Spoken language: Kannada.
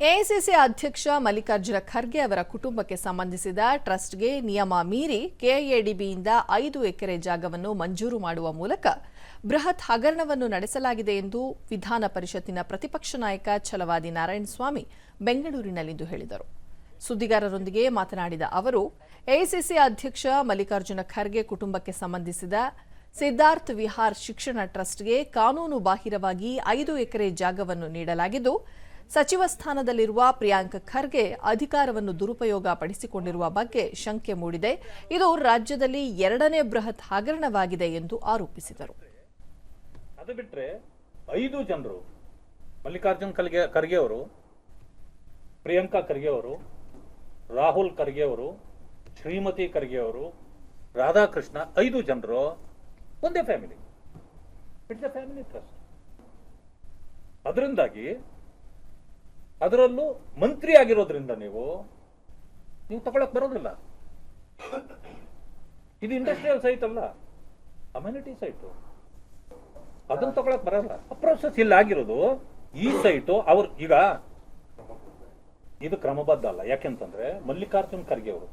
ಎಐಸಿಸಿ ಅಧ್ಯಕ್ಷ ಮಲ್ಲಿಕಾರ್ಜುನ ಖರ್ಗೆ ಅವರ ಕುಟುಂಬಕ್ಕೆ ಸಂಬಂಧಿಸಿದ ಟ್ರಸ್ಟ್ಗೆ ನಿಯಮ ಮೀರಿ ಕೆಎಡಿಬಿಯಿಂದ ಐದು ಎಕರೆ ಜಾಗವನ್ನು ಮಂಜೂರು ಮಾಡುವ ಮೂಲಕ ಬೃಹತ್ ಹಗರಣವನ್ನು ನಡೆಸಲಾಗಿದೆ ಎಂದು ವಿಧಾನ ಪರಿಷತ್ತಿನ ಪ್ರತಿಪಕ್ಷ ನಾಯಕ ಛಲವಾದಿ ನಾರಾಯಣಸ್ವಾಮಿ ಬೆಂಗಳೂರಿನಲ್ಲಿಂದು ಹೇಳಿದರು. ಸುದ್ದಿಗಾರರೊಂದಿಗೆ ಮಾತನಾಡಿದ ಅವರು ಎಐಸಿಸಿ ಅಧ್ಯಕ್ಷ ಮಲ್ಲಿಕಾರ್ಜುನ ಖರ್ಗೆ ಕುಟುಂಬಕ್ಕೆ ಸಂಬಂಧಿಸಿದ ಸಿದ್ಧಾರ್ಥ್ ವಿಹಾರ್ ಶಿಕ್ಷಣ ಟ್ರಸ್ಟ್ಗೆ ಕಾನೂನು ಬಾಹಿರವಾಗಿ ಐದು ಎಕರೆ ಜಾಗವನ್ನು ನೀಡಲಾಗಿದ್ದು ಸಚಿವ ಸ್ಥಾನದಲ್ಲಿರುವ ಪ್ರಿಯಾಂಕ್ ಖರ್ಗೆ ಅಧಿಕಾರವನ್ನು ದುರುಪಯೋಗ ಪಡಿಸಿಕೊಂಡಿರುವ ಬಗ್ಗೆ ಶಂಕೆ ಮೂಡಿದೆ. ಇದು ರಾಜ್ಯದಲ್ಲಿ ಎರಡನೇ ಬೃಹತ್ ಹಗರಣವಾಗಿದೆ ಎಂದು ಆರೋಪಿಸಿದರು. ಅದು ಬಿಟ್ಟರೆ ಐದು ಜನರು, ಮಲ್ಲಿಕಾರ್ಜುನ್ ಖರ್ಗೆ ಖರ್ಗೆ ಅವರು, ಪ್ರಿಯಾಂಕಾ ಖರ್ಗೆ ಅವರು, ರಾಹುಲ್ ಖರ್ಗೆ ಅವರು, ಶ್ರೀಮತಿ ಖರ್ಗೆ ಅವರು, ರಾಧಾಕೃಷ್ಣ ಐದು ಜನರು ಒಂದೇ family it's a family trust ಅದರಿಂದಾಗಿ ಅದರಲ್ಲೂ ಮಂತ್ರಿ ಆಗಿರೋದ್ರಿಂದ ನೀವು ನೀವು ತಗೊಳಕ್ ಬರೋದಿಲ್ಲ. ಇದು ಇಂಡಸ್ಟ್ರಿಯಲ್ ಸೈಟ್ ಅಲ್ಲ. ಅಮ್ಯುನಿಟಿ ಸೈಟು ಅದನ್ನ ತಗೊಳಕ್ ಬರಲ್ಲ. ಪ್ರೋಸೆಸ್ ಇಲ್ಲ ಆಗಿರೋದು, ಈ ಸೈಟು ಅವ್ರು, ಈಗ ಇದು ಕ್ರಮಬದ್ಧ ಅಲ್ಲ. ಯಾಕೆಂತಂದ್ರೆ ಮಲ್ಲಿಕಾರ್ಜುನ್ ಖರ್ಗೆ ಅವರು